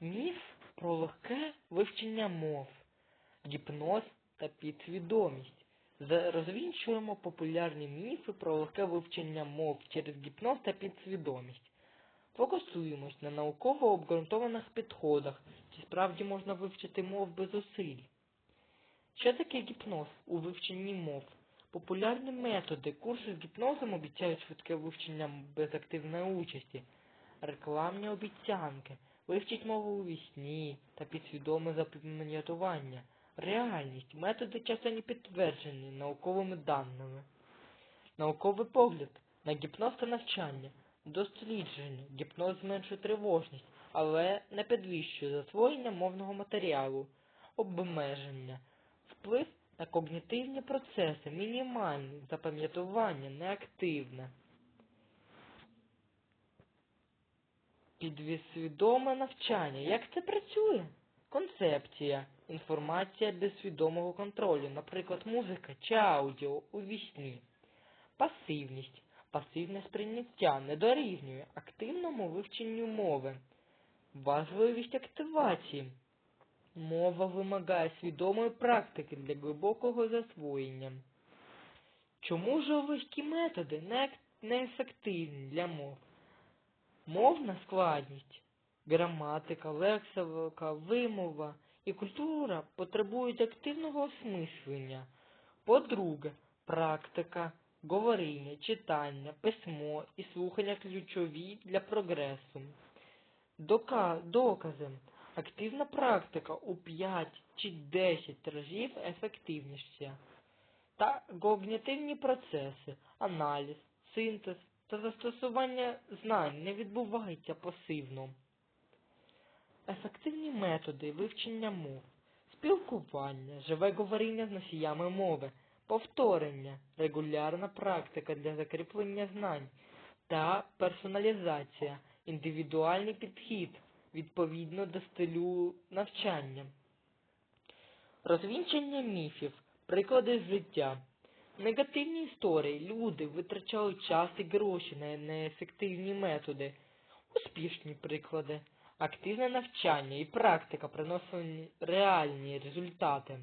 Міф про легке вивчення мов, гіпноз та підсвідомість. Розвінчуємо популярні міфи про легке вивчення мов через гіпноз та підсвідомість. Фокусуємось на науково обґрунтованих підходах, чи справді можна вивчити мов без зусиль. Що таке гіпноз у вивченні мов? Популярні методи, курси з гіпнозом обіцяють швидке вивчення без активної участі, рекламні обіцянки, вивчить мову у вісні та підсвідоме запам'ятування. Реальність, методи часто не підтверджені науковими даними. Науковий погляд на гіпноз та навчання. Дослідження. Гіпноз зменшує тривожність, але не підвищує засвоєння мовного матеріалу. Обмеження. Вплив на когнітивні процеси мінімальний, запам'ятування неактивне. Підсвідоме навчання. Як це працює? Концепція. Інформація без свідомого контролю, наприклад, музика чи аудіо у вісні. Пасивність. Пасивне сприйняття не дорівнює активному вивченню мови. Важливість активації. Мова вимагає свідомої практики для глибокого засвоєння. Чому ж легкі методи не, не ефективні для мов? Мовна складність, граматика, лексика, вимова і культура потребують активного осмислення. По-друге, практика, говоріння, читання, письмо і слухання ключові для прогресу. Дока... Докази. Активна практика у 5 чи 10 разів ефективніша. Та когнітивні процеси, аналіз, синтез та застосування знань не відбуваються пасивно. Ефективні методи вивчення мов, спілкування, живе говоріння з носіями мови, повторення, регулярна практика для закріплення знань та персоналізація, індивідуальний підхід відповідно до стилю навчання. Розвінчення міфів, приклади з життя. Негативні історії. Люди витрачали час і гроші на неефективні методи. Успішні приклади. Активне навчання і практика приносили реальні результати.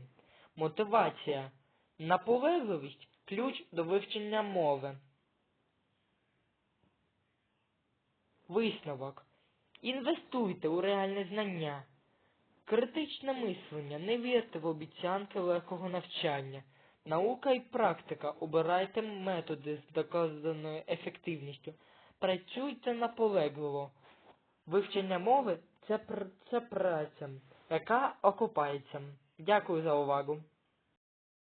Мотивація. Наполегливість ключ до вивчення мови. Висновок. Інвестуйте у реальне знання. Критичне мислення. Не вірте в обіцянки легкого навчання. Наука і практика. Обирайте методи з доказаною ефективністю. Працюйте наполегливо. Вивчення мови це, пр- це праця, яка окупається. Дякую за увагу.